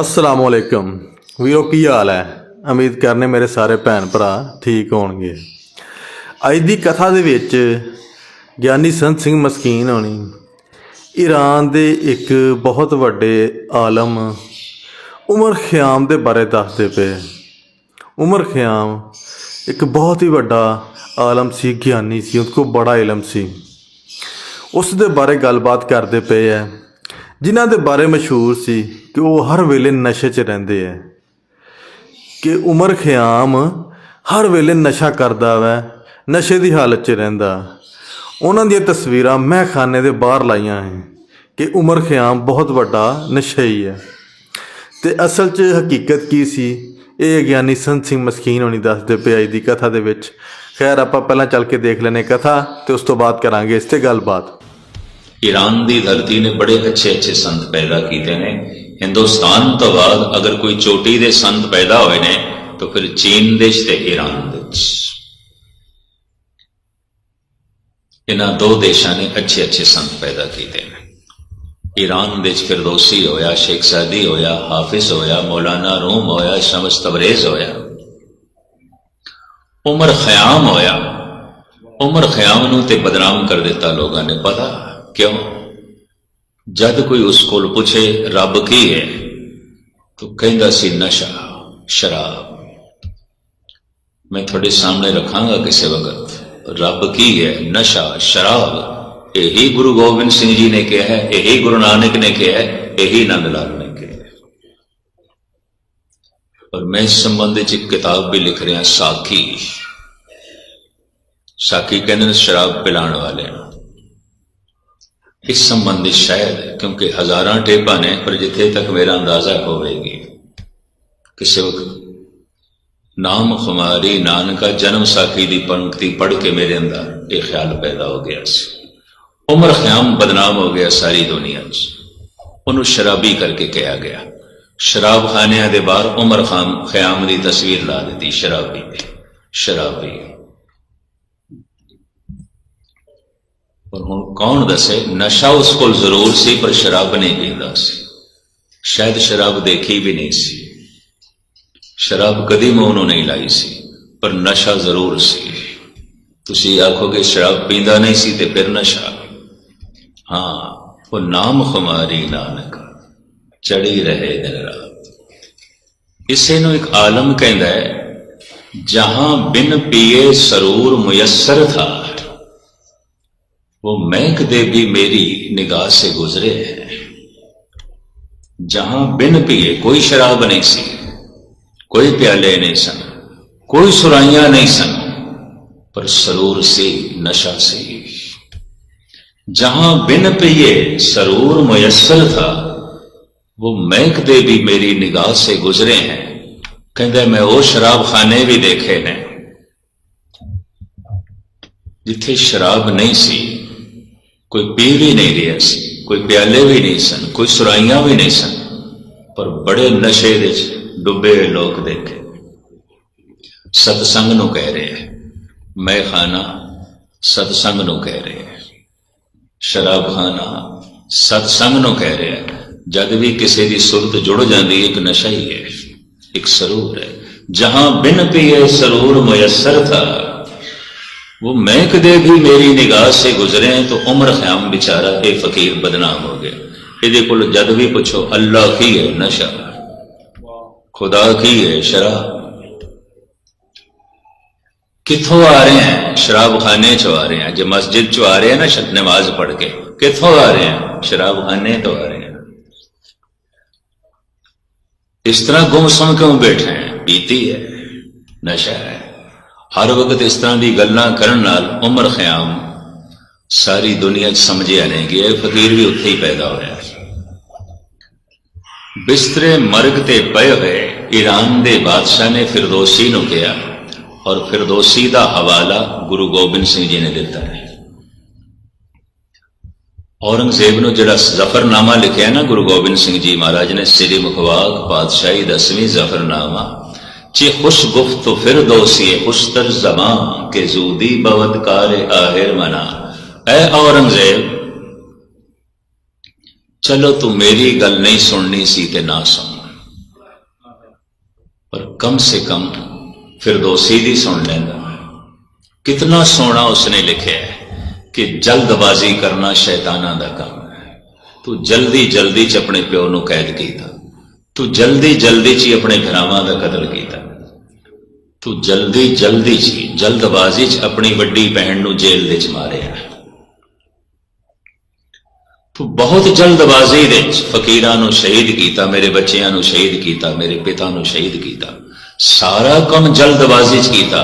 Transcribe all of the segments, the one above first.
ਅਸਲਾਮ ਵਾਲੇਕਮ ਵੀਰੋ, ਕੀ ਹਾਲ ਹੈ? ਉਮੀਦ ਕਰਨੇ ਮੇਰੇ ਸਾਰੇ ਭੈਣ ਭਰਾ ਠੀਕ ਹੋਣਗੇ। ਅੱਜ ਦੀ ਕਥਾ ਦੇ ਵਿੱਚ ਗਿਆਨੀ ਸੰਤ ਸਿੰਘ ਮਸਕੀਨ ਹੋਣੀ। ਈਰਾਨ ਦੇ ਇੱਕ ਬਹੁਤ ਵੱਡੇ ਆਲਮ ਉਮਰ ਖਿਆਮ ਦੇ ਬਾਰੇ ਦੱਸਦੇ ਪਏ। ਉਮਰ ਖਿਆਮ ਇੱਕ ਬਹੁਤ ਹੀ ਵੱਡਾ ਆਲਮ ਸੀ, ਗਿਆਨੀ ਸੀ ਉਸ ਕੋ ਬੜਾ ਇਲਮ ਸੀ। ਉਸ ਦੇ ਬਾਰੇ ਗੱਲਬਾਤ ਕਰਦੇ ਪਏ ਹੈ। ਜਿਨ੍ਹਾਂ ਦੇ ਬਾਰੇ ਮਸ਼ਹੂਰ ਸੀ ਕਿ ਉਹ ਹਰ ਵੇਲੇ ਨਸ਼ੇ 'ਚ ਰਹਿੰਦੇ ਹੈ ਕਿ ਉਮਰ ਖਿਆਮ ਹਰ ਵੇਲੇ ਨਸ਼ਾ ਕਰਦਾ ਵੈ, ਨਸ਼ੇ ਦੀ ਹਾਲਤ 'ਚ ਰਹਿੰਦਾ। ਉਹਨਾਂ ਦੀਆਂ ਤਸਵੀਰਾਂ ਮੈਂ ਖਾਨੇ ਦੇ ਬਾਹਰ ਲਾਈਆਂ ਹੈ ਕਿ ਉਮਰ ਖਿਆਮ ਬਹੁਤ ਵੱਡਾ ਨਸ਼ਈ ਹੈ ਤੇ ਅਸਲ 'ਚ ਹਕੀਕਤ ਕੀ ਸੀ? ਇਹ ਗਿਆਨੀ ਸੰਤ ਸਿੰਘ ਮਸਕੀਨ ਹੋਣੀ ਦੱਸਦੇ ਪਏ ਅੱਜ ਦੀ ਕਥਾ ਦੇ ਵਿੱਚ। ਖੈਰ, ਆਪਾਂ ਪਹਿਲਾਂ ਚੱਲ ਕੇ ਦੇਖ ਲੈਨੇ ਕਥਾ ਤੇ ਉਸ ਤੋਂ ਬਾਅਦ ਕਰਾਂਗੇ ਇਸ ਤੇ ਗੱਲਬਾਤ। ਈਰਾਨ ਦੀ ਧਰਤੀ ਨੇ ਬੜੇ ਅੱਛੇ ਅੱਛੇ ਸੰਤ ਪੈਦਾ ਕੀਤੇ ਨੇ। ਹਿੰਦੁਸਤਾਨ ਤੋਂ ਬਾਅਦ ਅਗਰ ਕੋਈ ਚੋਟੀ ਦੇ ਸੰਤ ਪੈਦਾ ਹੋਏ ਨੇ, ਤਾਂ ਫਿਰ ਚੀਨ ਦੇਸ਼ ਤੇ ਈਰਾਨ ਦੇਸ਼ ਇਹਨਾਂ ਦੋ ਦੇਸ਼ਾਂ ਨੇ ਅੱਛੇ ਅੱਛੇ ਸੰਤ ਪੈਦਾ ਕੀਤੇ ਨੇ। ਈਰਾਨ ਦੇਸ਼ ਫਿਰਦੌਸੀ ਹੋਇਆ, ਸ਼ੇਖ ਸਾਦੀ ਹੋਇਆ, ਹਾਫਿਜ਼ ਹੋਇਆ, ਮੌਲਾਨਾ ਰੂਮ ਹੋਇਆ, ਸ਼ਮਸ ਤਬਰੇਜ਼ ਹੋਇਆ। ਉਮਰ ਖਿਆਮ ਹੋਇਆ। ਉਮਰ ਖਿਆਮ ਨੂੰ ਤੇ ਬਦਨਾਮ ਕਰ ਦਿੱਤਾ ਲੋਕਾਂ ਨੇ, ਪਤਾ? ਕਿਉਂ ਜਦ ਕੋਈ ਉਸ ਕੋਲ ਪੁੱਛੇ ਰੱਬ ਕੀ ਹੈ ਤਾਂ ਕਹਿੰਦਾ ਸੀ ਨਸ਼ਾ ਸ਼ਰਾਬ ਮੈਂ ਤੁਹਾਡੇ ਸਾਹਮਣੇ ਰੱਖਾਂਗਾ ਕਿਸੇ ਵਕਤ ਰੱਬ ਕੀ ਹੈ ਨਸ਼ਾ ਸ਼ਰਾਬ ਇਹੀ ਗੁਰੂ ਗੋਬਿੰਦ ਸਿੰਘ ਜੀ ਨੇ ਕਿਹਾ ਹੈ ਇਹੀ ਗੁਰੂ ਨਾਨਕ ਨੇ ਕਿਹਾ ਹੈ ਇਹੀ ਨੰਦ ਲਾਲ ਨੇ ਕਿਹਾ ਹੈ ਔਰ ਮੈਂ ਇਸ ਸੰਬੰਧ ਵਿੱਚ ਇੱਕ ਕਿਤਾਬ ਵੀ ਲਿਖ ਰਿਹਾ ਸਾਖੀ ਸਾਖੀ ਕਹਿੰਦੇ ਨੇ ਸ਼ਰਾਬ ਪਿਲਾਉਣ ਵਾਲੇ ਨੂੰ ਇਸ ਸੰਬੰਧੀ ਸ਼ਾਇਦ, ਕਿਉਂਕਿ ਹਜ਼ਾਰਾਂ ਟੇਪਾਂ ਨੇ, ਪਰ ਜਿੱਥੇ ਤੱਕ ਮੇਰਾ ਅੰਦਾਜ਼ਾ ਹੋਵੇਗੀ ਕਿਸੇ ਵਕਤ ਨਾਮ ਖੁਮਾਰੀ ਨਾਨਕਾ ਜਨਮ ਸਾਖੀ ਦੀ ਪੰਕਤੀ ਪੜ੍ਹ ਕੇ ਮੇਰੇ ਅੰਦਰ ਇਹ ਖਿਆਲ ਪੈਦਾ ਹੋ ਗਿਆ ਸੀ। ਉਮਰ ਖਿਆਮ ਬਦਨਾਮ ਹੋ ਗਿਆ ਸਾਰੀ ਦੁਨੀਆ 'ਚ ਉਹਨੂੰ ਸ਼ਰਾਬੀ ਕਰਕੇ ਕਿਹਾ ਗਿਆ। ਸ਼ਰਾਬ ਖਾਨਿਆਂ ਦੇ ਬਾਹਰ ਉਮਰ ਖਾਨ ਖਿਆਮ ਦੀ ਤਸਵੀਰ ਲਾ ਦਿੱਤੀ, ਸ਼ਰਾਬੀ ਦੀ ਸ਼ਰਾਬੀ। ਪਰ ਹੁਣ ਕੌਣ ਦੱਸੇ? ਨਸ਼ਾ ਉਸ ਕੋਲ ਜ਼ਰੂਰ ਸੀ, ਪਰ ਸ਼ਰਾਬ ਨਹੀਂ ਪੀਂਦਾ ਸੀ। ਸ਼ਾਇਦ ਸ਼ਰਾਬ ਦੇਖੀ ਵੀ ਨਹੀਂ ਸੀ। ਸ਼ਰਾਬ ਕਦੀ ਮੂੰਹ ਨੂੰ ਨਹੀਂ ਲਾਈ ਸੀ, ਪਰ ਨਸ਼ਾ ਜ਼ਰੂਰ ਸੀ। ਤੁਸੀਂ ਆਖੋਗੇ ਸ਼ਰਾਬ ਪੀਂਦਾ ਨਹੀਂ ਸੀ ਤੇ ਫਿਰ ਨਸ਼ਾ ਹਾਂ, ਉਹ ਨਾਮ ਖੁਮਾਰੀ ਨਾਨਕ ਚੜੀ ਰਹੇ ਦਿਨ ਰਾਤ। ਇਸੇ ਨੂੰ ਇੱਕ ਆਲਮ ਕਹਿੰਦਾ ਹੈ, ਜਹਾਂ ਬਿਨ ਪੀਏ ਸਰੂਰ ਮੁਯਸਰ ਥਾ। वो महक दे भी मेरी निगाह से गुजरे हैं जहां बिन पिए कोई शराब नहीं सी कोई प्याले नहीं सन कोई सुराइयां नहीं सन पर सरूर से नशा से जहां बिन पिए सरूर मुयसर था वो महक दे भी मेरी निगाह से गुजरे हैं कहते मैं वो शराब खाने भी देखे ने ਜਿੱਥੇ ਸ਼ਰਾਬ ਨਹੀਂ ਸੀ ਕੋਈ ਪੀ ਵੀ ਨਹੀਂ ਰਿਹਾ ਸੀ ਕੋਈ ਪਿਆਲੇ ਵੀ ਨਹੀਂ ਸਨ, ਕੋਈ ਸੁਰਾਈਆਂ ਵੀ ਨਹੀਂ ਸਨ। ਪਰ ਬੜੇ ਨਸ਼ੇ ਦੇ ਡੁੱਬੇ ਹੋਏ ਲੋਕ ਦੇਖੇ। ਸਤਸੰਗ ਨੂੰ ਕਹਿ ਰਹੇ ਹੈ। ਮੈਂ ਖਾਨਾ ਸਤਸੰਗ ਨੂੰ ਕਹਿ ਰਹੇ ਹੈ। ਸ਼ਰਾਬ ਖਾਨਾ ਸਤਸੰਗ ਨੂੰ ਕਹਿ ਰਿਹਾ ਹੈ। ਜਦ ਵੀ ਕਿਸੇ ਦੀ ਸੁਰਤ ਜੁੜ ਜਾਂਦੀ ਇੱਕ ਨਸ਼ਾ ਹੀ ਹੈ, ਇੱਕ ਸਰੂਰ ਹੈ। ਜਹਾਂ ਬਿਨ ਪੀਏ ਸਰੂਰ ਮੁਯਸਰ ਥਾ। وہ میں کدے بھی میری نگاہ سے گزرے تو عمر خیام بیچارہ اے فقیر بدنام ہو گیا۔ یہ کو جد بھی پوچھو، اللہ کی ہے نشہ؟ خدا کی ہے شراب؟ کتوں آ رہے ہیں؟ شراب خانے چو آ رہے ہیں۔ جو مسجد چو آ رہے ہیں نا شد نماز پڑھ کے۔ کتوں آ رہے ہیں؟ شراب خانے تو آ رہے ہیں۔ اس طرح گم سم کیوں بیٹھے ہیں؟ پیتی ہے، نشہ ہے۔ ਹਰ ਵਕਤ ਇਸ ਤਰ੍ਹਾਂ ਦੀ ਗੱਲਾਂ ਕਰਨ ਨਾਲ ਉਮਰ ਖਿਆਮ। ਸਾਰੀ ਦੁਨੀਆ 'ਚ ਸਮਝਿਆ ਨਹੀਂ ਗਿਆ ਇਹ ਫਕੀਰ ਵੀ ਉੱਥੇ ਹੀ ਪੈਦਾ ਹੋਇਆ ਬਿਸਤਰੇ ਮਰਗ ਤੇ ਪਏ ਹੋਏ ਈਰਾਨ ਦੇ ਬਾਦਸ਼ਾਹ ਨੇ ਫਿਰਦੌਸੀ ਨੂੰ ਕਿਹਾ ਔਰ ਫਿਰਦੌਸੀ ਦਾ ਹਵਾਲਾ ਗੁਰੂ ਗੋਬਿੰਦ ਸਿੰਘ ਜੀ ਨੇ ਦਿੱਤਾ ਹੈ। ਔਰੰਗਜ਼ੇਬ ਨੂੰ ਜਿਹੜਾ ਜ਼ਫਰਨਾਮਾ ਲਿਖਿਆ ਨਾ ਗੁਰੂ ਗੋਬਿੰਦ ਸਿੰਘ ਜੀ ਮਹਾਰਾਜ ਨੇ ਸ੍ਰੀ ਮੁਖਵਾਕ ਪਾਤਸ਼ਾਹੀ ਦਸਵੀਂ ਜ਼ਫਰਨਾਮਾ چه خوش گفت و فردوسی خوشتر زمان که زودی بود کار آهر منا اے اورنگزیب چلو تو میری گل نہیں سننی سی تے نہ سن پر کم سے کم فردوسی دی سن لینا کتنا سونا اس نے لکھا ہے کہ جلد بازی کرنا شیطانہ دا کام ہے تو جلدی جلدی چ اپنے پیو نو قید کیتا ਤੂੰ ਜਲਦੀ ਜਲਦੀ ਚ ਹੀ ਆਪਣੇ ਭਰਾਵਾਂ ਦਾ ਕਤਲ ਕੀਤਾ। ਤੂੰ ਜਲਦੀ ਜਲਦੀ ਚ ਜਲਦਬਾਜ਼ੀ ਚ ਆਪਣੀ ਵੱਡੀ ਭੈਣ ਨੂੰ ਜੇਲ੍ਹ ਵਿੱਚ ਮਾਰਿਆ। ਤੂੰ ਬਹੁਤ ਜਲਦਬਾਜ਼ੀ ਦੇ ਵਿੱਚ ਫਕੀਰਾਂ ਨੂੰ ਸ਼ਹੀਦ ਕੀਤਾ, ਮੇਰੇ ਬੱਚਿਆਂ ਨੂੰ ਸ਼ਹੀਦ ਕੀਤਾ, ਮੇਰੇ ਪਿਤਾ ਨੂੰ ਸ਼ਹੀਦ ਕੀਤਾ। ਸਾਰਾ ਕੰਮ ਜਲਦਬਾਜ਼ੀ ਚ ਕੀਤਾ,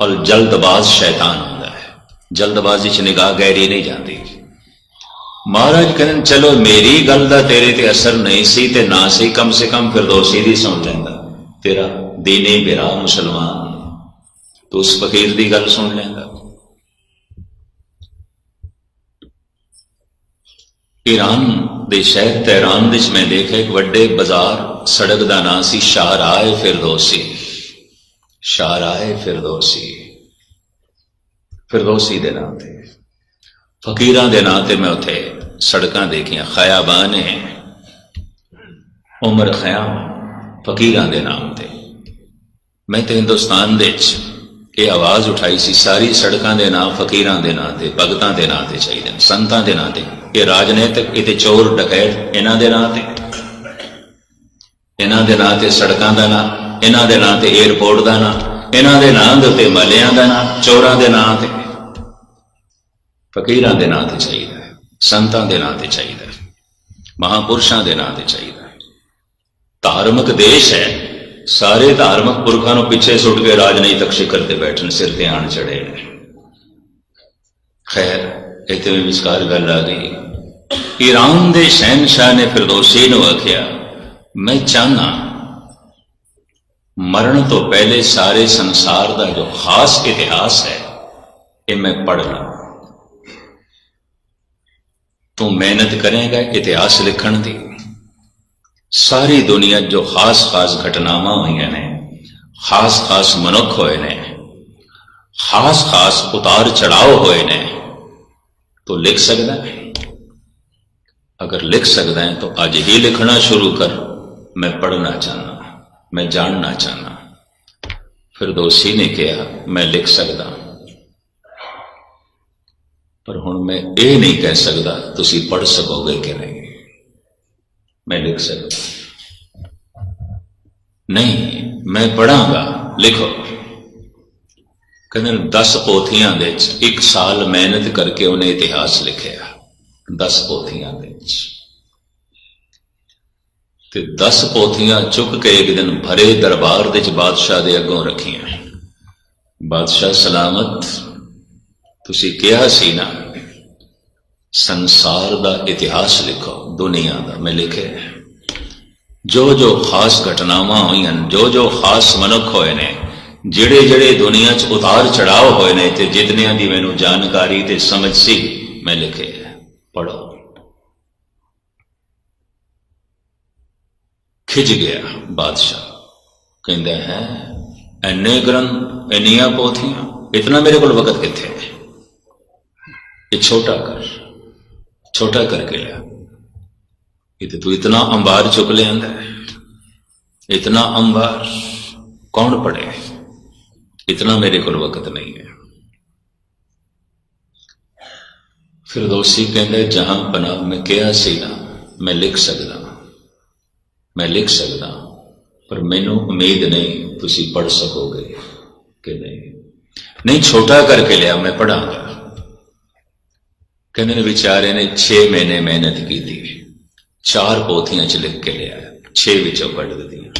ਔਰ ਜਲਦਬਾਜ਼ ਸ਼ੈਤਾਨ ਹੁੰਦਾ ਹੈ। ਜਲਦਬਾਜ਼ੀ ਚ ਨਿਗਾਹ ਗਹਿਰੀ ਨਹੀਂ ਜਾਂਦੀ। ਮਹਾਰਾਜ ਕਹਿੰਦੇ, ਚਲੋ ਮੇਰੀ ਗੱਲ ਦਾ ਤੇਰੇ ਤੇ ਅਸਰ ਨਹੀਂ ਸੀ ਤੇ ਨਾ ਸੀ, ਕਮ ਸੇ ਕਮ ਫਿਰਦੌਸੀ ਦੀ ਸੁਣ ਲੈਂਦਾ। ਤੇਰਾ ਦੀਨੇ ਬਿਰਾ ਮੁਸਲਮਾਨ। ਤੂੰ ਉਸ ਫਕੀਰ ਦੀ ਗੱਲ ਸੁਣ ਲੈਂਦਾ। ਈਰਾਨ ਦੇ ਸ਼ਹਿਰ ਤਹਿਰਾਨ ਵਿੱਚ ਮੈਂ ਦੇਖਿਆ, ਇੱਕ ਵੱਡੇ ਬਾਜ਼ਾਰ, ਸੜਕ ਦਾ ਨਾਂ ਸੀ ਸ਼ਾਹਰਾਏ ਫਿਰਦੌਸੀ। ਸ਼ਾਹਰਾਏ ਫਿਰਦੌਸੀ। ਫਿਰਦੌਸੀ ਦੇ ਨਾਂ ਤੇ। ਫਕੀਰਾਂ ਦੇ ਨਾਂ ਤੇ ਮੈਂ ਉੱਥੇ ਸੜਕਾਂ ਦੇਖੀਆਂ ਖਿਆਬਾਨ ਹੈ ਉਮਰ ਖਿਆਮ ਫਕੀਰਾਂ ਦੇ ਨਾਮ ਤੇ ਮੈਂ ਤੇ ਹਿੰਦੁਸਤਾਨ ਦੇ ਵਿੱਚ ਇਹ ਆਵਾਜ਼ ਉਠਾਈ ਸੀ ਸਾਰੀ ਸੜਕਾਂ ਦੇ ਨਾਂ ਫਕੀਰਾਂ ਦੇ ਨਾਂ ਤੇ ਭਗਤਾਂ ਦੇ ਨਾਂ ਤੇ ਚਾਹੀਦੇ ਨੇ ਸੰਤਾਂ ਦੇ ਨਾਂ ਤੇ ਇਹ ਰਾਜਨੀਤਿਕ ਇਹ ਤੇ ਚੋਰ ਡਕੈਤ ਇਹਨਾਂ ਦੇ ਨਾਂ ਤੇ ਇਹਨਾਂ ਦੇ ਨਾਂ ਤੇ ਸੜਕਾਂ ਦਾ ਨਾਂ ਇਹਨਾਂ ਦੇ ਨਾਂ ਤੇ 에어ਪੋਰਟ ਦਾ ਨਾਂ ਇਹਨਾਂ ਦੇ ਨਾਂ ਦੇ ਉੱਤੇ ਮਲਿਆਂ ਦਾ ਨਾਂ ਚੋਰਾਂ ਦੇ ਨਾਂ ਤੇ ਫਕੀਰਾਂ ਦੇ ਨਾਂ ਤੇ ਚਾਹੀਦਾ ਸੰਤਾਂ ਦੇ ਨਾਂ ਤੇ ਚਾਹੀਦਾ ਹੈ, ਮਹਾਪੁਰਸ਼ਾਂ ਦੇ ਨਾਂ ਤੇ ਚਾਹੀਦਾ ਹੈ। ਧਾਰਮਿਕ ਦੇਸ਼ ਹੈ, ਸਾਰੇ ਧਾਰਮਿਕ ਪੁਰਖਾਂ ਨੂੰ ਪਿੱਛੇ ਸੁੱਟ ਕੇ ਰਾਜਨੀਤਿਕ ਸਿਖਰ ਤੇ ਬੈਠਣ, ਸਿਰ ਤੇ ਆਣ ਚੜੇ ਨੇ। ਖੈਰ, ਇੱਥੇ ਵੀ ਵਿਚਕਾਰ ਗੱਲ ਆ ਗਈ। ਈਰਾਨ ਦੇ ਸ਼ਹਿਨशाह ਨੇ ਫਿਰਦੌਸੀ ਨੂੰ ਆਖਿਆ, ਮੈਂ ਚਾਹਨਾ ਮਰਨ ਤੋਂ ਪਹਿਲੇ ਸਾਰੇ ਸੰਸਾਰ ਦਾ ਜੋ ਖਾਸ ਇਤਿਹਾਸ ਹੈ, ਇਹ ਮੈਂ ਪੜ੍ਹ ਲਾਂ। ਤੂੰ ਮਿਹਨਤ ਕਰੇਗਾ ਇਤਿਹਾਸ ਲਿਖਣ ਦੀ ਸਾਰੀ ਦੁਨੀਆ 'ਚ ਜੋ ਖਾਸ-ਖਾਸ ਘਟਨਾਵਾਂ ਹੋਈਆਂ ਨੇ ਖਾਸ-ਖਾਸ ਮਨੁੱਖ ਹੋਏ ਨੇ ਖਾਸ-ਖਾਸ ਉਤਾਰ ਚੜਾਅ ਹੋਏ ਨੇ ਤੂੰ ਲਿਖ ਸਕਦਾ ਹੈ ਅਗਰ ਲਿਖ ਸਕਦਾ ਹੈ ਤਾਂ ਅੱਜ ਹੀ ਲਿਖਣਾ ਸ਼ੁਰੂ ਕਰ ਮੈਂ ਪੜ੍ਹਨਾ ਚਾਹਨਾ ਮੈਂ ਜਾਣਨਾ ਚਾਹਨਾ ਫਿਰ ਦੋਸੀ ਨੇ ਕਿਹਾ ਮੈਂ ਲਿਖ ਸਕਦਾ ਪਰ ਹੁਣ ਮੈਂ ਇਹ ਨਹੀਂ ਕਹਿ ਸਕਦਾ ਤੁਸੀਂ ਪੜ੍ਹ ਸਕੋਗੇ ਕਿ ਨਹੀਂ। ਮੈਂ ਲਿਖ ਸਕਦਾ। ਨਹੀਂ, ਮੈਂ ਪੜਾਂਗਾ ਲਿਖੋ। ਕਹਿੰਦੇ 10 ਪੋਥੀਆਂ ਦੇ ਵਿੱਚ ਇੱਕ ਸਾਲ ਮਿਹਨਤ ਕਰਕੇ ਉਹਨੇ ਇਤਿਹਾਸ ਲਿਖਿਆ। 10 ਪੋਥੀਆਂ ਦੇ ਵਿੱਚ। ਤੇ 10 ਪੋਥੀਆਂ ਚੁੱਕ ਕੇ ਇੱਕ ਦਿਨ ਭਰੇ ਦਰਬਾਰ ਦੇ ਵਿੱਚ ਬਾਦਸ਼ਾਹ ਦੇ ਅੱਗੋਂ ਰੱਖੀਆਂ। ਬਾਦਸ਼ਾਹ ਸਲਾਮਤ ਤੁਸੀਂ ਕਿਹਾ ਸੀ ਨਾ, ਸੰਸਾਰ ਦਾ ਇਤਿਹਾਸ ਲਿਖੋ, ਦੁਨੀਆ ਦਾ, ਮੈਂ ਲਿਖਿਆ ਜੋ ਜੋ ਖਾਸ ਘਟਨਾਵਾਂ ਹੋਈਆਂ ਜੋ ਜੋ ਖਾਸ ਮਨੁੱਖ ਹੋਏ ਨੇ ਜਿਹੜੇ ਜਿਹੜੇ ਦੁਨੀਆ 'ਚ ਉਤਾਰ ਚੜਾਅ ਹੋਏ ਨੇ, ਤੇ ਜਿਤਨਿਆਂ ਦੀ ਮੈਨੂੰ ਜਾਣਕਾਰੀ ਤੇ ਸਮਝ ਸੀ, ਮੈਂ ਲਿਖਿਆ ਪੜੋ ਖਿਜ ਗਿਆ ਬਾਦਸ਼ਾਹ। ਕਹਿੰਦਾ ਹੈ, ਐਨੇ ਗ੍ਰੰਥ, ਇੰਨੀਆਂ ਪੋਥੀਆਂ, ਇਤਨਾ ਮੇਰੇ ਕੋਲ ਵਕਤ ਕਿੱਥੇ ਹੈ? ਇਹ ਛੋਟਾ ਕਰ ਛੋਟਾ ਕਰਕੇ ਲਿਆ ਇਹ ਤੇ ਤੂੰ ਇਤਨਾ ਅੰਬਾਰ ਚੁੱਕ ਲਿਆਂਦਾ ਹੈ ਇਤਨਾ ਅੰਬਾਰ ਕੌਣ ਪੜੇ ਇਤਨਾ ਮੇਰੇ ਕੋਲ ਵਕਤ ਨਹੀਂ ਹੈ ਫਿਰ ਦੋਸੀ ਕਹਿੰਦੇ ਜਹਾਂ ਪਨਾ ਮੈਂ ਕਿਹਾ ਸੀ ਨਾ ਮੈਂ ਲਿਖ ਸਕਦਾ ਮੈਂ ਲਿਖ ਸਕਦਾ ਪਰ ਮੈਨੂੰ ਉਮੀਦ ਨਹੀਂ ਤੁਸੀਂ ਪੜ ਸਕੋਗੇ ਕਿ ਨਹੀਂ ਨਹੀਂ ਛੋਟਾ ਕਰਕੇ ਲਿਆ ਮੈਂ ਪੜਾਂਗਾ ਕਹਿੰਦੇ ਨੇ ਵਿਚਾਰੇ ਨੇ 6 ਮਹੀਨੇ ਮਿਹਨਤ ਕੀਤੀ। ਚਾਰ ਪੋਥੀਆਂ ਚ ਲਿਖ ਕੇ ਲਿਆ। 6 ਵਿੱਚੋਂ ਪੜ੍ਹ ਦਿੱਤੀਆਂ।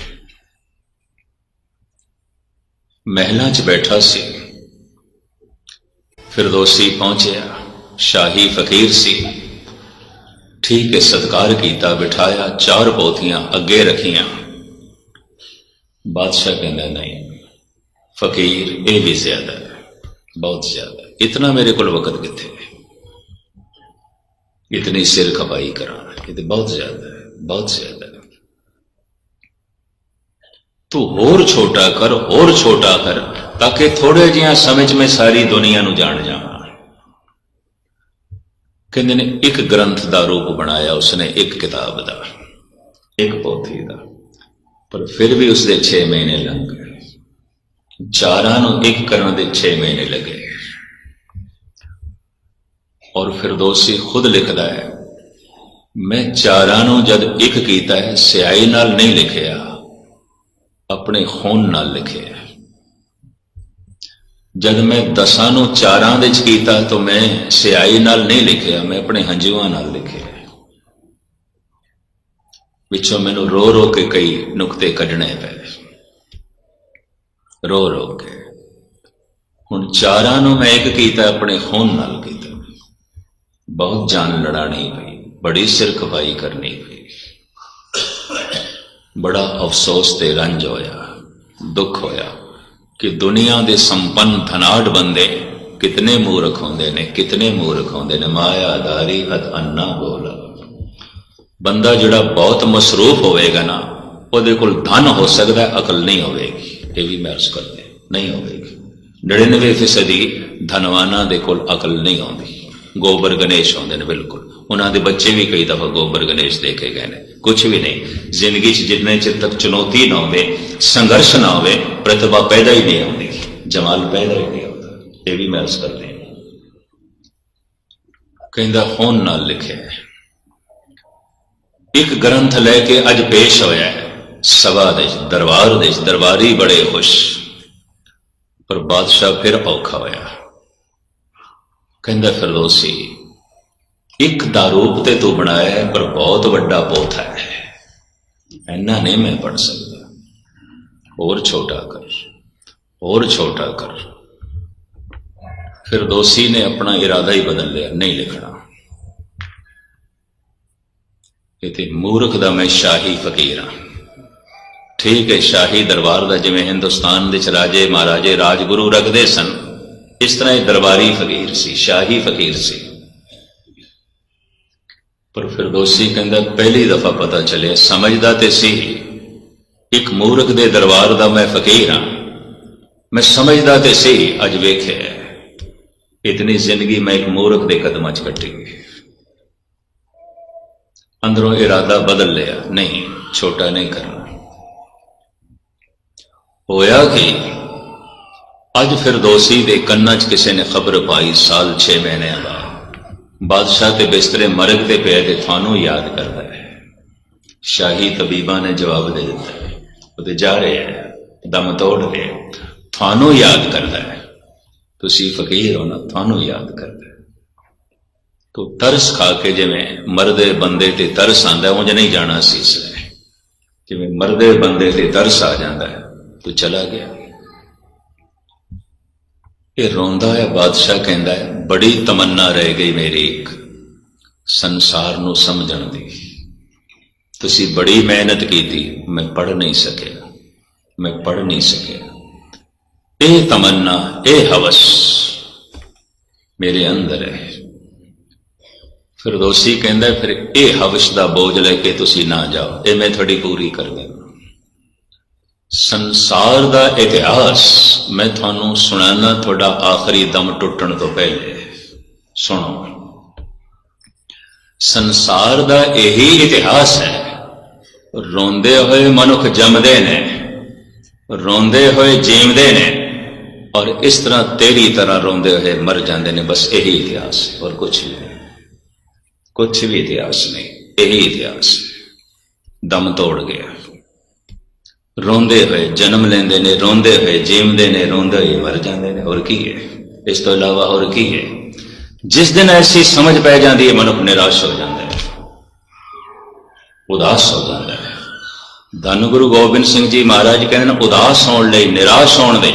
ਮਹਿਲਾਂ 'ਚ ਬੈਠਾ ਸੀ। ਫਿਰਦੌਸੀ ਪਹੁੰਚਿਆ। ਸ਼ਾਹੀ ਫਕੀਰ ਸੀ। ਠੀਕ ਹੈ, ਸਤਕਾਰ ਕੀਤਾ, ਬਿਠਾਇਆ, ਚਾਰ ਪੋਥੀਆਂ ਅੱਗੇ ਰੱਖੀਆਂ। ਬਾਦਸ਼ਾਹ ਕਹਿੰਦਾ, ਨਹੀਂ, ਫਕੀਰ ਇਹ ਵੀ ਜ਼ਿਆਦਾ, ਬਹੁਤ ਜ਼ਿਆਦਾ। ਇਤਨਾ ਮੇਰੇ ਕੋਲ ਵਕਤ ਕਿੱਥੇ ਹੈ ਇਤਨੀ ਸਿਰ ਖਪਾਈ ਕਰਾਂ ਇਹ ਤੇ ਬਹੁਤ ਜ਼ਿਆਦਾ ਹੈ ਬਹੁਤ ਜ਼ਿਆਦਾ ਤੂੰ ਹੋਰ ਛੋਟਾ ਕਰ ਹੋਰ ਛੋਟਾ ਕਰ ਤਾਂ ਕਿ ਥੋੜੇ ਜਿਹਾ ਸਮੇਂ 'ਚ ਮੈਂ ਸਾਰੀ ਦੁਨੀਆ ਨੂੰ ਜਾਣ ਜਾਵਾਂ ਕਹਿੰਦੇ ਨੇ ਇੱਕ ਗ੍ਰੰਥ ਦਾ ਰੂਪ ਬਣਾਇਆ ਉਸਨੇ ਇੱਕ ਕਿਤਾਬ ਦਾ ਇੱਕ ਪੋਥੀ ਦਾ ਪਰ ਫਿਰ ਵੀ ਉਸਦੇ 6 ਮਹੀਨੇ ਲੰਘ ਗਏ ਚਾਰਾਂ ਨੂੰ ਇੱਕ ਕਰਨ ਦੇ 6 ਮਹੀਨੇ ਲੱਗੇ ਔਰ ਫਿਰਦੌਸੀ ਖੁਦ ਲਿਖਦਾ ਹੈ, ਮੈਂ ਚਾਰਾਂ ਨੂੰ ਜਦ ਇੱਕ ਕੀਤਾ ਹੈ, ਸਿਆਹੀ ਨਾਲ ਨਹੀਂ ਲਿਖਿਆ, ਆਪਣੇ ਖੂਨ ਨਾਲ ਲਿਖਿਆ ਜਦ ਮੈਂ ਦਸਾਂ ਨੂੰ ਚਾਰਾਂ ਦੇ ਚ ਕੀਤਾ, ਤਾਂ ਮੈਂ ਸਿਆਹੀ ਨਾਲ ਨਹੀਂ ਲਿਖਿਆ, ਮੈਂ ਆਪਣੇ ਹੰਝੂਆਂ ਨਾਲ ਲਿਖਿਆ ਵਿੱਚੋਂ ਮੈਨੂੰ ਰੋ ਰੋ ਕੇ ਕਈ ਨੁਕਤੇ ਕੱਢਣੇ ਪਏ। ਰੋ ਰੋ ਕੇ। ਹੁਣ ਚਾਰਾਂ ਨੂੰ ਮੈਂ ਇੱਕ ਕੀਤਾ, ਆਪਣੇ ਖੂਨ ਨਾਲ ਕੀਤਾ। ਬਹੁਤ ਜਾਨ ਲੜਾਣੀ ਪਈ ਬੜੀ ਸਿਰ ਖਪਾਈ ਕਰਨੀ ਪਈ ਬੜਾ ਅਫਸੋਸ ਤੇ ਰੰਜ ਹੋਇਆ, ਦੁੱਖ ਹੋਇਆ ਕਿ ਦੁਨੀਆ ਦੇ ਸੰਪੰਨ ਧਨਾੜ ਬੰਦੇ ਕਿਤਨੇ ਮੂਰਖ ਹੁੰਦੇ ਨੇ, ਕਿਤਨੇ ਮੂਰਖ ਹੁੰਦੇ ਨੇ। ਮਾਇਆ ਧਾਰੀ ਅਤ ਅੰਨਾ ਬੋਲਾ। ਬੰਦਾ ਜਿਹੜਾ ਬਹੁਤ ਮਸਰੂਫ ਹੋਵੇਗਾ ਨਾ, ਉਹਦੇ ਕੋਲ ਧਨ ਹੋ ਸਕਦਾ, ਅਕਲ ਨਹੀਂ ਹੋਵੇਗੀ। ਇਹ ਵੀ ਮੈਂ ਅਰਜ਼ ਕਰਦੇ, ਨਹੀਂ ਹੋਵੇਗੀ। 99% ਫੀਸਦੀ ਧਨਵਾਨਾਂ ਦੇ ਕੋਲ ਅਕਲ ਨਹੀਂ ਆਉਂਦੀ। ਗੋਬਰ ਗਣੇਸ਼ ਆਉਂਦੇ ਨੇ ਬਿਲਕੁਲ। ਉਹਨਾਂ ਦੇ ਬੱਚੇ ਵੀ ਕਈ ਦਫਾ ਗੋਬਰ ਗਣੇਸ਼ ਦੇਖੇ ਗਏ ਨੇ। ਕੁਝ ਵੀ ਨਹੀਂ। ਜ਼ਿੰਦਗੀ 'ਚ ਜਿੰਨੇ ਚਿਰ ਤੱਕ ਚੁਣੌਤੀ ਨਾ ਹੋਵੇ, ਸੰਘਰਸ਼ ਨਾ ਹੋਵੇ, ਪ੍ਰਤਿਭਾ ਪੈਦਾ ਹੀ ਨਹੀਂ ਆਉਂਦੀ। ਜਮਾਲ ਪੈਦਾ ਹੀ ਨਹੀਂ ਆਉਂਦਾ। ਇਹ ਵੀ ਮੈਂ ਅਰਜ਼ ਕਰਦੇ ਕਹਿੰਦਾ, ਹੋਣ ਨਾਲ ਲਿਖਿਆ ਹੈ। ਇੱਕ ਗ੍ਰੰਥ ਲੈ ਕੇ ਅੱਜ ਪੇਸ਼ ਹੋਇਆ ਹੈ। ਸਭਾ ਦੇ ਦਰਬਾਰ ਦੇ ਦਰਬਾਰੀ ਬੜੇ ਖੁਸ਼। ਪਰ ਬਾਦਸ਼ਾਹ ਫਿਰ ਔਖਾ ਹੋਇਆ। ਕਹਿੰਦਾ ਫਿਰਦੌਸੀ, ਇੱਕ ਦਾ ਰੂਪ ਤੇ ਤੂੰ ਬਣਾਇਆ ਹੈ, ਪਰ ਬਹੁਤ ਵੱਡਾ ਪੋਥਾ ਹੈ। ਇੰਨਾ ਨਹੀਂ ਮੈਂ ਪੜ ਸਕਦਾ। ਹੋਰ ਛੋਟਾ ਕਰ, ਹੋਰ ਛੋਟਾ ਕਰ। ਫਿਰਦੌਸੀ ਨੇ ਆਪਣਾ ਇਰਾਦਾ ਹੀ ਬਦਲ ਲਿਆ, ਨਹੀਂ ਲਿਖਣਾ। ਕਿਤੇ ਮੂਰਖ ਦਾ ਮੈਂ ਸ਼ਾਹੀ ਫਕੀਰ ਹਾਂ। ਠੀਕ ਹੈ, ਸ਼ਾਹੀ ਦਰਬਾਰ ਦਾ ਜਿਵੇਂ ਹਿੰਦੁਸਤਾਨ ਦੇ ਚ ਰਾਜੇ ਮਹਾਰਾਜੇ ਰਾਜਗੁਰੂ ਰੱਖਦੇ ਸਨ ਇਸ ਤਰ੍ਹਾਂ ਇਹ ਦਰਬਾਰੀ ਫਕੀਰ ਸੀ, ਸ਼ਾਹੀ ਫਕੀਰ ਸੀ। ਪਰ ਫਿਰਦੌਸੀ ਕਹਿੰਦਾ, ਪਹਿਲੀ ਦਫਾ ਪਤਾ ਚੱਲਿਆ, ਸਮਝਦਾ ਤੇ ਸੀ, ਇੱਕ ਮੂਰਖ ਦੇ ਦਰਬਾਰ ਦਾ ਮੈਂ ਫਕੀਰ ਹਾਂ। ਮੈਂ ਸਮਝਦਾ ਤੇ ਸੀ, ਅੱਜ ਵੇਖਿਆ ਇਤਨੀ ਜ਼ਿੰਦਗੀ ਮੈਂ ਇੱਕ ਮੂਰਖ ਦੇ ਕਦਮਾਂ 'ਚ ਕੱਟੀ ਅੰਦਰੋਂ ਇਰਾਦਾ ਬਦਲ ਲਿਆ, ਨਹੀਂ, ਛੋਟਾ ਨਹੀਂ ਕਰਨਾ। ਹੋਇਆ ਕਿ? ਅੱਜ ਫਿਰਦੌਸੀ ਦੇ ਕੰਨਾਂ 'ਚ ਕਿਸੇ ਨੇ ਖਬਰ ਪਾਈ, ਸਾਲ 6 ਮਹੀਨਿਆਂ ਦਾ ਬਾਦਸ਼ਾਹ ਤੇ ਬਿਸਤਰੇ ਮਰਗ ਤੇ ਪਏ ਤੇ ਤੁਹਾਨੂੰ ਯਾਦ ਕਰਦਾ ਹੈ। ਸ਼ਾਹੀ ਤਬੀਬਾਂ ਨੇ ਜਵਾਬ ਦੇ ਦਿੱਤਾ ਹੈ। ਉਹ ਤੇ ਜਾ ਰਹੇ ਹੈ, ਦਮ ਤੋੜ ਰਹੇ ਤੁਹਾਨੂੰ ਯਾਦ ਕਰਦਾ ਹੈ। ਤੁਸੀਂ ਫਕੀਰ ਹੋ ਨਾ ਤੁਹਾਨੂੰ ਯਾਦ ਕਰਦਾ ਹੈ। ਤੋ ਤਰਸ ਖਾ ਕੇ ਜਿਵੇਂ ਮਰਦੇ ਬੰਦੇ ਤੇ ਤਰਸ ਆਂਦਾ ਉਂਝ ਨਹੀਂ ਜਾਣਾ ਸੀ ਇਸ ਲਈ ਜਿਵੇਂ ਮਰਦੇ ਬੰਦੇ ਤੇ ਤਰਸ ਆ ਜਾਂਦਾ ਹੈ, ਤੂੰ ਚਲਾ ਗਿਆ। ਇਹ ਰੋਂਦਾ ਹੈ, ਬਾਦਸ਼ਾਹ ਕਹਿੰਦਾ ਹੈ, ਬੜੀ ਤਮੰਨਾ ਰਹਿ ਗਈ ਮੇਰੀ ਇੱਕ ਸੰਸਾਰ ਨੂੰ ਸਮਝਣ ਦੀ। ਤੁਸੀਂ ਬੜੀ ਮਿਹਨਤ ਕੀਤੀ, ਮੈਂ ਪੜ ਨਹੀਂ ਸਕਿਆ, ਮੈਂ ਪੜ ਨਹੀਂ ਸਕਿਆ। ਇਹ ਤਮੰਨਾ, ਇਹ ਹਵਸ ਮੇਰੇ ਅੰਦਰ ਹੈ। ਫਿਰ ਦੋਸ਼ੀ ਕਹਿੰਦਾ ਫਿਰ ਇਹ ਹਵਸ ਦਾ ਬੋਝ ਲੈ ਕੇ ਤੁਸੀਂ ਨਾ ਜਾਓ, ਇਹ ਮੈਂ ਤੁਹਾਡੀ ਪੂਰੀ ਕਰ ਦੇਵਾਂ ਸੰਸਾਰ ਦਾ ਇਤਿਹਾਸ ਮੈਂ ਤੁਹਾਨੂੰ ਸੁਣਾਣਾ ਤੁਹਾਡਾ ਆਖਰੀ ਦਮ ਟੁੱਟਣ ਤੋਂ ਪਹਿਲੇ। ਸੁਣੋ। ਸੰਸਾਰ ਦਾ ਇਹੀ ਇਤਿਹਾਸ ਹੈ। ਰੋਂਦੇ ਹੋਏ ਮਨੁੱਖ ਜੰਮਦੇ ਨੇ, ਰੋਂਦੇ ਹੋਏ ਜੀਵਦੇ ਨੇ ਔਰ ਇਸ ਤਰ੍ਹਾਂ ਤੇਰੀ ਤਰ੍ਹਾਂ ਰੋਂਦੇ ਹੋਏ ਮਰ ਜਾਂਦੇ ਨੇ। ਬਸ ਇਹੀ ਇਤਿਹਾਸ ਹੈ ਔਰ ਕੁਝ ਨਹੀਂ। ਕੁਝ ਵੀ ਇਤਿਹਾਸ ਨਹੀਂ, ਇਹੀ ਇਤਿਹਾਸ। ਦਮ ਤੋੜ ਗਿਆ। ਰੋਂਦੇ ਹੋਏ, ਜਨਮ ਲੈਂਦੇ ਨੇ, ਰੋਂਦੇ ਹੋਏ, ਜੀਵਦੇ ਨੇ, ਰੋਂਦੇ ਹੋਏ ਮਰ ਜਾਂਦੇ ਨੇ। ਹੋਰ ਕੀ ਹੈ? ਇਸ ਤੋਂ ਇਲਾਵਾ ਹੋਰ ਕੀ ਹੈ? ਜਿਸ ਦਿਨ ਐਸੀ ਸਮਝ ਪੈ ਜਾਂਦੀ ਹੈ, ਮਨੁੱਖ ਨਿਰਾਸ਼ ਹੋ ਜਾਂਦਾ ਹੈ। ਉਦਾਸ ਹੋ ਜਾਂਦਾ ਹੈ। ਧੰਨ ਗੁਰੂ ਗੋਬਿੰਦ ਸਿੰਘ ਜੀ ਮਹਾਰਾਜ ਕਹਿੰਦੇ ਨੇ, ਉਦਾਸ ਹੋਣ ਲਈ, ਨਿਰਾਸ਼ ਹੋਣ ਲਈ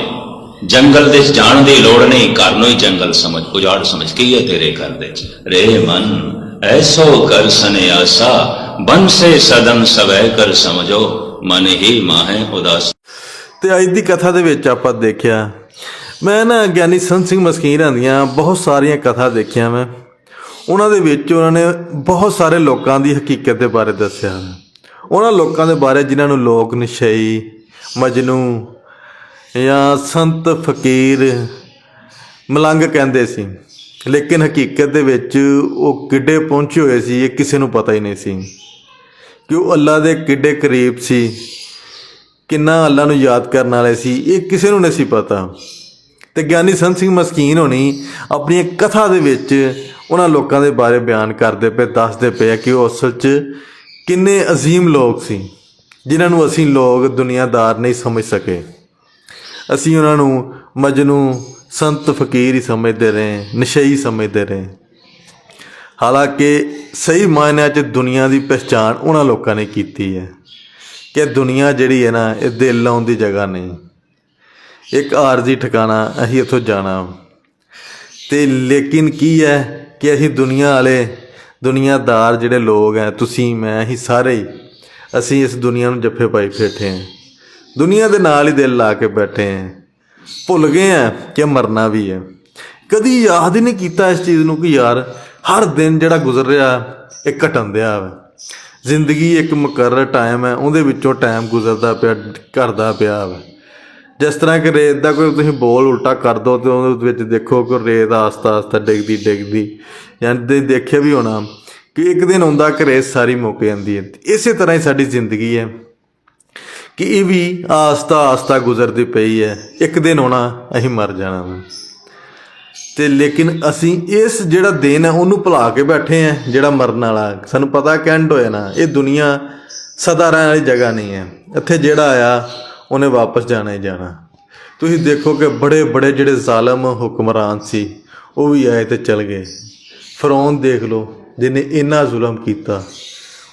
ਜੰਗਲ ਦੇ ਜਾਣ ਦੀ ਲੋੜ ਨਹੀਂ, ਘਰ ਨੂੰ ਹੀ ਜੰਗਲ ਸਮਝ, ਉਜਾੜ ਸਮਝ। ਕੀ ਹੈ ਤੇਰੇ ਘਰ ਦੇ ਰੇ ਮਨ, ਐਸੋ ਕਰ ਸੰਿਆਸਾ ਬਨ ਸੇ ਸਦਨ ਸਵੈ ਕਰ ਸਮਝੋ। ਮਨ ਹੀ ਮਾਹੇ ਉਦਾਸ। ਤੇ ਅੱਜ ਦੀ ਕਥਾ ਦੇ ਵਿੱਚ ਆਪਾਂ ਦੇਖਿਆ, ਮੈਂ ਨਾ ਗਿਆਨੀ ਸੰਤ ਸਿੰਘ ਮਸਕੀਰਾਂ ਦੀਆਂ ਬਹੁਤ ਸਾਰੀਆਂ ਕਥਾ ਦੇਖੀਆਂ ਮੈਂ ਉਹਨਾਂ ਦੇ ਵਿੱਚ ਉਹਨਾਂ ਨੇ ਬਹੁਤ ਸਾਰੇ ਲੋਕਾਂ ਦੀ ਹਕੀਕਤ ਦੇ ਬਾਰੇ ਦੱਸਿਆ ਉਹਨਾਂ ਲੋਕਾਂ ਦੇ ਬਾਰੇ ਜਿਨ੍ਹਾਂ ਨੂੰ ਲੋਕ ਨਿਸ਼ਈ, ਮਜਨੂ ਜਾਂ ਸੰਤ ਫਕੀਰ ਮਲੰਗ ਕਹਿੰਦੇ ਸੀ। ਲੇਕਿਨ ਹਕੀਕਤ ਦੇ ਵਿੱਚ ਉਹ ਕਿੱਡੇ ਪਹੁੰਚੇ ਹੋਏ ਸੀ, ਇਹ ਕਿਸੇ ਨੂੰ ਪਤਾ ਹੀ ਨਹੀਂ ਸੀ। ਕਿ ਉਹ ਅੱਲਾ ਦੇ ਕਿੱਡੇ ਕਰੀਬ ਸੀ, ਕਿੰਨਾ ਅੱਲਾ ਨੂੰ ਯਾਦ ਕਰਨ ਵਾਲੇ ਸੀ, ਇਹ ਕਿਸੇ ਨੂੰ ਨਹੀਂ ਸੀ ਪਤਾ। ਤੇ ਗਿਆਨੀ ਸੰਤ ਸਿੰਘ ਮਸਕੀਨ ਹੋਣੀ ਆਪਣੀ ਇੱਕ ਕਥਾ ਦੇ ਵਿੱਚ ਉਹਨਾਂ ਲੋਕਾਂ ਦੇ ਬਾਰੇ ਬਿਆਨ ਕਰਦੇ ਪਏ, ਦੱਸਦੇ ਪਏ ਕਿ ਉਹ ਅਸਲ 'ਚ ਕਿੰਨੇ ਅਜ਼ੀਮ ਲੋਕ ਸੀ, ਜਿਨ੍ਹਾਂ ਨੂੰ ਅਸੀਂ ਲੋਕ ਦੁਨੀਆਦਾਰ ਨਹੀਂ ਸਮਝ ਸਕੇ। ਅਸੀਂ ਉਹਨਾਂ ਨੂੰ ਮਜਨੂ ਸੰਤ ਫਕੀਰ ਹੀ ਸਮਝਦੇ ਰਹੇ, ਨਸ਼ਈ ਸਮਝਦੇ ਰਹੇ। ਹਾਲਾਂਕਿ ਸਹੀ ਮਾਇਨਿਆਂ 'ਚ ਦੁਨੀਆ ਦੀ ਪਛਾਣ ਉਹਨਾਂ ਲੋਕਾਂ ਨੇ ਕੀਤੀ ਹੈ ਕਿ ਦੁਨੀਆ ਜਿਹੜੀ ਹੈ ਨਾ, ਇਹ ਦਿਲ ਲਾਉਣ ਦੀ ਜਗ੍ਹਾ ਨਹੀਂ। ਇੱਕ ਆਰਜ਼ੀ ਠਿਕਾਣਾ, ਅਸੀਂ ਇੱਥੋਂ ਜਾਣਾ। ਤੇ ਲੇਕਿਨ ਕੀ ਹੈ ਕਿ ਅਸੀਂ ਦੁਨੀਆ ਵਾਲੇ, ਦੁਨੀਆਦਾਰ ਜਿਹੜੇ ਲੋਕ ਹੈ, ਤੁਸੀਂ, ਮੈਂ, ਅਸੀਂ ਸਾਰੇ ਹੀ, ਅਸੀਂ ਇਸ ਦੁਨੀਆ ਨੂੰ ਜੱਫੇ ਪਾਈ ਬੈਠੇ ਹਾਂ। ਦੁਨੀਆ ਦੇ ਨਾਲ ਹੀ ਦਿਲ ਲਾ ਕੇ ਬੈਠੇ ਹਾਂ। ਭੁੱਲ ਗਏ ਆ ਕਿ ਮਰਨਾ ਵੀ ਹੈ। ਕਦੀ ਯਾਦ ਹੀ ਨਹੀਂ ਕੀਤਾ ਇਸ ਚੀਜ਼ ਨੂੰ ਕਿ ਯਾਰ ਹਰ ਦਿਨ ਜਿਹੜਾ ਗੁਜ਼ਰ ਰਿਹਾ, ਇਹ ਘਟਣ ਦਿਆ ਵਾ। ਜ਼ਿੰਦਗੀ ਇੱਕ ਮੁਕਰਰ ਟਾਈਮ ਹੈ, ਉਹਦੇ ਵਿੱਚੋਂ ਟਾਈਮ ਗੁਜ਼ਰਦਾ ਪਿਆ, ਘਟਦਾ ਪਿਆ ਵਾ। ਜਿਸ ਤਰ੍ਹਾਂ ਕਿ ਰੇਤ ਦਾ ਕੋਈ ਤੁਸੀਂ ਬੋਲ ਉਲਟਾ ਕਰ ਦੋ ਤੇ ਉਹਦੇ ਵਿੱਚ ਦੇਖੋ ਕਿ ਰੇਤ ਆਸਤਾ ਆਸਤਾ ਡਿੱਗਦੀ ਡਿੱਗਦੀ। ਜਾਂ ਤੇ ਦੇਖਿਆ ਵੀ ਹੋਣਾ ਕਿ ਇੱਕ ਦਿਨ ਹੁੰਦਾ ਕਿ ਰੇਤ ਸਾਰੀ ਮੁੱਕ ਜਾਂਦੀ ਹੈ। ਇਸੇ ਤਰ੍ਹਾਂ ਹੀ ਸਾਡੀ ਜ਼ਿੰਦਗੀ ਹੈ ਕਿ ਇਹ ਵੀ ਆਸਤਾ ਆਸਤਾ ਗੁਜ਼ਰਦੀ ਪਈ ਹੈ। ਇੱਕ ਦਿਨ ਹੋਣਾ, ਅਸੀਂ ਮਰ ਜਾਣਾ ਵਾ। ਤੇ ਲੇਕਿਨ ਅਸੀਂ ਇਸ ਜਿਹੜਾ ਦਿਨ ਹੈ, ਉਹਨੂੰ ਭੁਲਾ ਕੇ ਬੈਠੇ ਆ ਜਿਹੜਾ ਮਰਨ ਵਾਲਾ। ਸਾਨੂੰ ਪਤਾ ਕੈਂਡ ਹੋਇਆ ਨਾ, ਇਹ ਦੁਨੀਆ ਸਦਾ ਰਹਿਣ ਵਾਲੀ ਜਗ੍ਹਾ ਨਹੀਂ ਹੈ। ਇੱਥੇ ਜਿਹੜਾ ਆਇਆ, ਉਹਨੇ ਵਾਪਸ ਜਾਣਾ ਹੀ ਜਾਣਾ। ਤੁਸੀਂ ਦੇਖੋ ਕਿ ਬੜੇ ਬੜੇ ਜਿਹੜੇ ਜ਼ਾਲਮ ਹੁਕਮਰਾਨ ਸੀ, ਉਹ ਵੀ ਆਏ ਤੇ ਚਲ ਗਏ। ਫਰੌਨ ਦੇਖ ਲਓ, ਜਿਹਨੇ ਇੰਨਾ ਜ਼ੁਲਮ ਕੀਤਾ,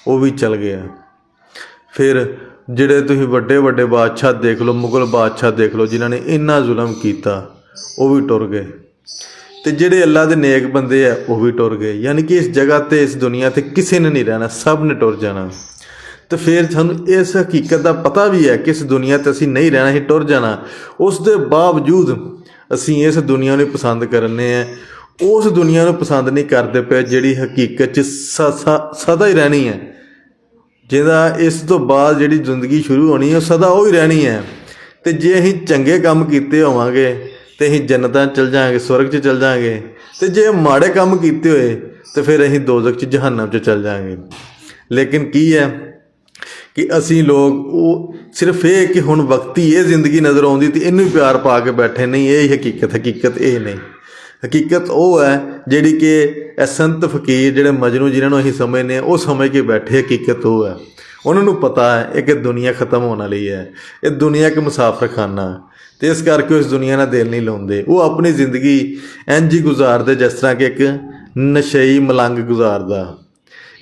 ਉਹ ਵੀ ਚਲ ਗਿਆ। ਫਿਰ ਜਿਹੜੇ ਤੁਸੀਂ ਵੱਡੇ ਵੱਡੇ ਬਾਦਸ਼ਾਹ ਦੇਖ ਲਓ, ਮੁਗਲ ਬਾਦਸ਼ਾਹ ਦੇਖ ਲਓ, ਜਿਨ੍ਹਾਂ ਨੇ ਇੰਨਾ ਜ਼ੁਲਮ ਕੀਤਾ, ਉਹ ਵੀ ਟੁਰ ਗਏ। ਤੇ ਜਿਹੜੇ ਅੱਲਾ ਦੇ ਨੇਕ ਬੰਦੇ ਆ, ਉਹ ਵੀ ਟੁਰ ਗਏ। ਯਾਨੀ ਕਿ ਇਸ ਜਗ੍ਹਾ ਤੇ, ਇਸ ਦੁਨੀਆ ਤੇ ਕਿਸੇ ਨੇ ਨਹੀਂ ਰਹਿਣਾ, ਸਭ ਨੇ ਟੁਰ ਜਾਣਾ। ਤੇ ਫਿਰ ਸਾਨੂੰ ਇਸ ਹਕੀਕਤ ਦਾ ਪਤਾ ਵੀ ਹੈ ਕਿ ਇਸ ਦੁਨੀਆ ਤੇ ਅਸੀਂ ਨਹੀਂ ਰਹਿਣਾ ਹੀ ਟੁਰ ਜਾਣਾ। ਉਸ ਦੇ ਬਾਵਜੂਦ ਅਸੀਂ ਇਸ ਦੁਨੀਆ ਨੂੰ ਪਸੰਦ ਕਰਨੇ ਆ। ਉਸ ਦੁਨੀਆ ਨੂੰ ਪਸੰਦ ਨਹੀਂ ਕਰਦੇ ਪਏ ਜਿਹੜੀ ਹਕੀਕਤ 'ਚ ਸ- ਸਦਾ ਹੀ ਰਹਿਣੀ ਹੈ। ਜਿਹਦਾ ਇਸ ਤੋਂ ਬਾਅਦ ਜਿਹੜੀ ਜ਼ਿੰਦਗੀ ਸ਼ੁਰੂ ਹੋਣੀ ਹੈ, ਉਹ ਸਦਾ ਉਹ ਹੀ ਰਹਿਣੀ ਹੈ। ਤੇ ਜੇ ਅਸੀਂ ਚੰਗੇ ਕੰਮ ਕੀਤੇ ਹੋਵਾਂਗੇ ਤੇ ਅਸੀਂ ਜੰਨਤਾਂ 'ਚ ਚਲ ਜਾਾਂਗੇ ਸਵਰਗ 'ਚ ਚਲ ਜਾਾਂਗੇ ਤੇ ਜੇ ਮਾੜੇ ਕੰਮ ਕੀਤੇ ਹੋਏ, ਤੇ ਫਿਰ ਅਸੀਂ ਦੋਜ਼ਖ 'ਚ, ਜਹੰਨਮ 'ਚ ਚਲ ਜਾਾਂਗੇ ਲੇਕਿਨ ਕੀ ਹੈ ਕਿ ਅਸੀਂ ਲੋਕ, ਉਹ ਸਿਰਫ ਇਹ ਕਿ ਹੁਣ ਵਕਤੀ ਇਹ ਜ਼ਿੰਦਗੀ ਨਜ਼ਰ ਆਉਂਦੀ ਤੇ ਇਹਨੂੰ ਪਿਆਰ ਪਾ ਕੇ ਬੈਠੇ, ਨਹੀਂ, ਇਹ ਹਕੀਕਤ ਹਕੀਕਤ ਇਹ ਨਹੀਂ। ਹਕੀਕਤ ਉਹ ਹੈ ਜਿਹੜੀ ਕਿ ਇਹ ਸੰਤ ਫਕੀਰ ਜਿਹੜੇ ਮਜਨੂ ਜਿਨ੍ਹਾਂ ਨੂੰ ਅਸੀਂ ਸਮਝਦੇ ਹਾਂ, ਉਹ ਸਮਝ ਕੇ ਬੈਠੇ, ਹਕੀਕਤ ਉਹ ਹੈ। ਉਹਨਾਂ ਨੂੰ ਪਤਾ ਹੈ, ਇਹ ਕਿ ਦੁਨੀਆ ਖਤਮ ਹੋਣ ਵਾਲੀ ਹੈ। ਇਹ ਦੁਨੀਆ ਇੱਕ ਮੁਸਾਫਰਖਾਨਾ। ਹੈ ਤੇ ਇਸ ਕਰਕੇ ਉਹ ਇਸ ਦੁਨੀਆ ਨਾਲ ਦਿਲ ਨਹੀਂ ਲਾਉਂਦੇ। ਉਹ ਆਪਣੀ ਜ਼ਿੰਦਗੀ ਇੰਝ ਹੀ ਗੁਜ਼ਾਰਦੇ ਜਿਸ ਤਰ੍ਹਾਂ ਕਿ ਇੱਕ ਨਸ਼ਈ ਮਲੰਗ ਗੁਜ਼ਾਰਦਾ।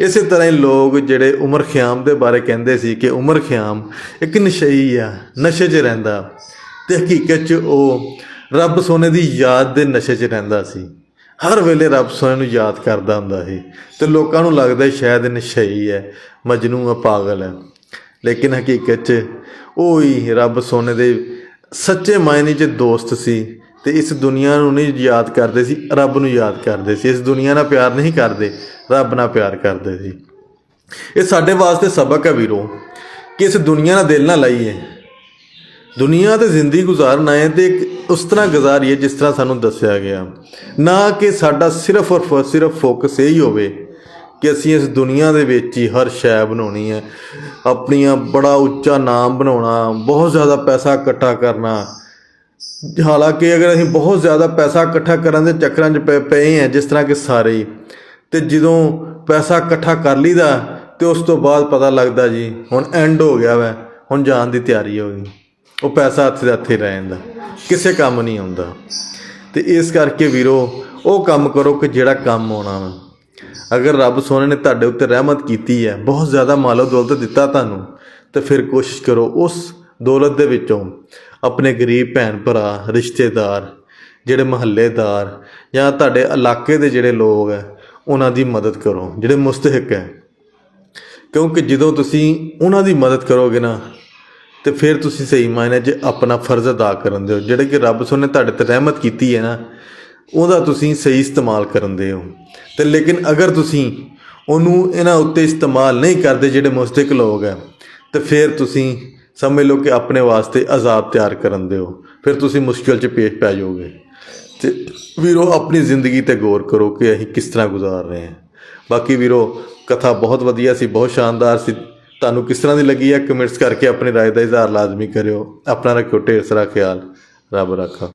ਇਸੇ ਤਰ੍ਹਾਂ ਹੀ ਲੋਕ ਜਿਹੜੇ ਉਮਰ ਖਿਆਮ ਦੇ ਬਾਰੇ ਕਹਿੰਦੇ ਸੀ ਕਿ ਉਮਰ ਖਿਆਮ ਇੱਕ ਨਸ਼ਈ ਆ, ਨਸ਼ੇ 'ਚ ਰਹਿੰਦਾ। ਤੇ ਹਕੀਕਤ 'ਚ ਉਹ ਰੱਬ ਸੋਨੇ ਦੀ ਯਾਦ ਦੇ ਨਸ਼ੇ 'ਚ ਰਹਿੰਦਾ ਸੀ। ਹਰ ਵੇਲੇ ਰੱਬ ਸੋਨੇ ਨੂੰ ਯਾਦ ਕਰਦਾ ਹੁੰਦਾ ਸੀ। ਤੇ ਲੋਕਾਂ ਨੂੰ ਲੱਗਦਾ ਸ਼ਾਇਦ ਨਸ਼ਈ ਹੈ ਮਜਨੂ ਆ ਪਾਗਲ ਹੈ। ਲੇਕਿਨ ਹਕੀਕਤ 'ਚ ਉਹ ਹੀ ਰੱਬ ਸੋਨੇ ਦੇ ਸੱਚੇ ਮਾਇਨੇ 'ਚ ਦੋਸਤ ਸੀ ਅਤੇ ਇਸ ਦੁਨੀਆ ਨੂੰ ਨਹੀਂ ਯਾਦ ਕਰਦੇ ਸੀ, ਰੱਬ ਨੂੰ ਯਾਦ ਕਰਦੇ ਸੀ। ਇਸ ਦੁਨੀਆ ਨਾਲ ਪਿਆਰ ਨਹੀਂ ਕਰਦੇ, ਰੱਬ ਨਾਲ ਪਿਆਰ ਕਰਦੇ ਸੀ। ਇਹ ਸਾਡੇ ਵਾਸਤੇ ਸਬਕ ਹੈ ਵੀਰੋ ਕਿ ਇਸ ਦੁਨੀਆ ਨਾਲ ਦਿਲ ਨਾ ਲਾਈਏ। ਦੁਨੀਆ ਤੇ ਜ਼ਿੰਦਗੀ ਗੁਜ਼ਾਰਨਾ ਆਏ ਤੇ ਇੱਕ ਉਸ ਤਰ੍ਹਾਂ ਗੁਜ਼ਾਰੀਏ ਜਿਸ ਤਰ੍ਹਾਂ ਸਾਨੂੰ ਦੱਸਿਆ ਗਿਆ। ਨਾ ਕਿ ਸਾਡਾ ਸਿਰਫ ਔਰ ਫ- ਸਿਰਫ ਫੋਕਸ ਇਹ ਹੀ ਹੋਵੇ ਕਿ ਅਸੀਂ ਇਸ ਦੁਨੀਆ ਦੇ ਵਿੱਚ ਹੀ ਹਰ ਸ਼ੈ ਬਣਾਉਣੀ ਹੈ। ਆਪਣੀਆਂ ਬੜਾ ਉੱਚਾ ਨਾਮ ਬਣਾਉਣਾ, ਬਹੁਤ ਜ਼ਿਆਦਾ ਪੈਸਾ ਇਕੱਠਾ ਕਰਨਾ। ਹਾਲਾਂਕਿ ਅਗਰ ਅਸੀਂ ਬਹੁਤ ਜ਼ਿਆਦਾ ਪੈਸਾ ਇਕੱਠਾ ਕਰਨ ਦੇ ਚੱਕਰਾਂ 'ਚ ਪਏ ਹਾਂ, ਜਿਸ ਤਰ੍ਹਾਂ ਕਿ ਸਾਰੇ ਹੀ, ਤੇ ਜਦੋਂ ਪੈਸਾ ਇਕੱਠਾ ਕਰ ਲਈਦਾ, ਤੇ ਉਸ ਤੋਂ ਬਾਅਦ ਪਤਾ ਲੱਗਦਾ ਜੀ, ਹੁਣ ਐਂਡ ਹੋ ਗਿਆ ਵੈ, ਹੁਣ ਜਾਣ ਦੀ ਤਿਆਰੀ ਹੋ ਗਈ। ਉਹ ਪੈਸਾ ਹੱਥ ਦੇ ਹੱਥੇ ਰਹਿ ਜਾਂਦਾ, ਕਿਸੇ ਕੰਮ ਨਹੀਂ ਆਉਂਦਾ। ਤੇ ਇਸ ਕਰਕੇ ਵੀਰੋ, ਉਹ ਕੰਮ ਕਰੋ ਕਿ ਜਿਹੜਾ ਕੰਮ ਆਉਣਾ ਵਾ। ਅਗਰ ਰੱਬ ਸੋਨੇ ਨੇ ਤੁਹਾਡੇ ਉੱਤੇ ਰਹਿਮਤ ਕੀਤੀ ਹੈ, ਬਹੁਤ ਜ਼ਿਆਦਾ ਮਾਲੋ ਦੌਲਤ ਦਿੱਤਾ ਤੁਹਾਨੂੰ, ਤੇ ਫਿਰ ਕੋਸ਼ਿਸ਼ ਕਰੋ ਉਸ ਦੌਲਤ ਦੇ ਵਿੱਚੋਂ ਆਪਣੇ ਗਰੀਬ ਭੈਣ ਭਰਾ, ਰਿਸ਼ਤੇਦਾਰ, ਜਿਹੜੇ ਮਹੱਲੇਦਾਰ ਜਾਂ ਤੁਹਾਡੇ ਇਲਾਕੇ ਦੇ ਜਿਹੜੇ ਲੋਕ ਹੈ, ਉਹਨਾਂ ਦੀ ਮਦਦ ਕਰੋ, ਜਿਹੜੇ ਮੁਸਤਹਿਕ ਹੈ। ਕਿਉਂਕਿ ਜਦੋਂ ਤੁਸੀਂ ਉਹਨਾਂ ਦੀ ਮਦਦ ਕਰੋਗੇ ਨਾ, ਤੇ ਫਿਰ ਤੁਸੀਂ ਸਹੀ ਮਾਇਨੇ 'ਚ ਆਪਣਾ ਫਰਜ਼ ਅਦਾ ਕਰਨ ਦਿਓ। ਜਿਹੜੇ ਕਿ ਰੱਬ ਸੋਨੇ ਤੁਹਾਡੇ ਤੇ ਰਹਿਮਤ ਕੀਤੀ ਹੈ ਨਾ ਉਹਦਾ ਤੁਸੀਂ ਸਹੀ ਇਸਤੇਮਾਲ ਕਰਨ ਦੇ ਹੋ ਤੇ ਲੇਕਿਨ ਅਗਰ ਤੁਸੀਂ ਉਹਨੂੰ ਇਹਨਾਂ ਉੱਤੇ ਇਸਤੇਮਾਲ ਨਹੀਂ ਕਰਦੇ ਜਿਹੜੇ ਮੁਸਤਕ ਲੋਕ ਹੈ ਤੇ ਫਿਰ ਤੁਸੀਂ ਸਮਝ ਲਓ ਕਿ ਆਪਣੇ ਵਾਸਤੇ ਅਜ਼ਾਬ ਤਿਆਰ ਕਰਨ ਦੇ ਹੋ ਫਿਰ ਤੁਸੀਂ ਮੁਸ਼ਕਿਲ 'ਚ ਪੇਸ਼ ਪੈ ਜਾਓਗੇ ਤੇ ਵੀਰੋ ਆਪਣੀ ਜ਼ਿੰਦਗੀ ਤੇ ਗੌਰ ਕਰੋ ਕਿ ਅਸੀਂ ਕਿਸ ਤਰ੍ਹਾਂ ਗੁਜ਼ਾਰ ਰਹੇ ਹਾਂ ਬਾਕੀ ਵੀਰੋ ਕਥਾ ਬਹੁਤ ਵਧੀਆ ਸੀ ਬਹੁਤ ਸ਼ਾਨਦਾਰ ਸੀ ਤੁਹਾਨੂੰ ਕਿਸ ਤਰ੍ਹਾਂ ਦੀ ਲੱਗੀ ਹੈ ਕਮੈਂਟਸ ਕਰਕੇ ਆਪਣੀ رائے ਦਾ ਇਜ਼ਹਾਰ ਲਾਜ਼ਮੀ ਕਰਿਓ ਆਪਣਾ ਰੱਖਿਓ ਢੇਰ ਸਾਰਾ ਖਿਆਲ ਰੱਬ ਰੱਖਾ